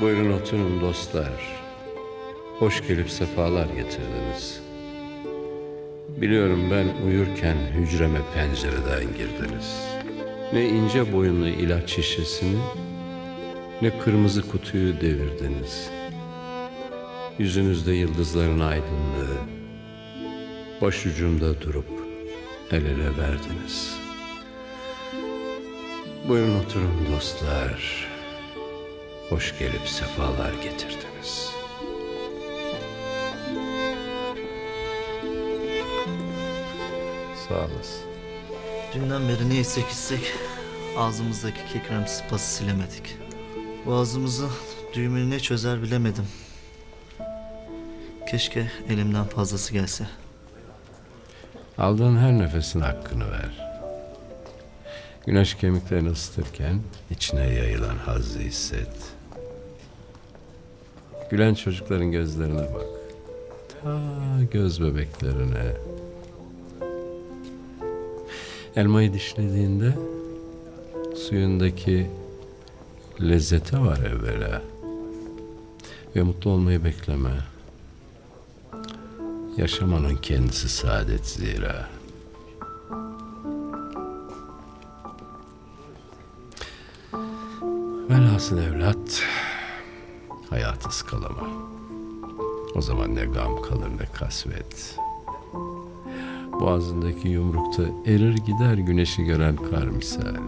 Buyurun oturun dostlar. Hoş gelip sefalar getirdiniz. Biliyorum ben uyurken hücreme pencereden girdiniz. Ne ince boyunlu ilaç şişesini ne kırmızı kutuyu devirdiniz. Yüzünüzde yıldızların aydınlığı, başucumda durup el ele verdiniz. Buyurun oturun dostlar. Hoş gelip sefalar getirdiniz. Sağ olasın. Dünden beri ne içsek içsek ağzımızdaki kekrem sıpası silemedik. Boğazımızı düğümünü ne çözer bilemedim. Keşke elimden fazlası gelse. Aldığın her nefesin hakkını ver. Güneş kemiklerini ısıtırken içine yayılan hazzı hisset. Gülen çocukların gözlerine bak. Ta göz bebeklerine. Elmayı dişlediğinde suyundaki lezzete var evvela. Ve mutlu olmayı bekleme. Yaşamanın kendisi saadet zira. Velhasıl evlat, hayatı ıskalama. O zaman ne gam kalır ne kasvet. Boğazındaki yumrukta erir gider güneşi gören kar misali.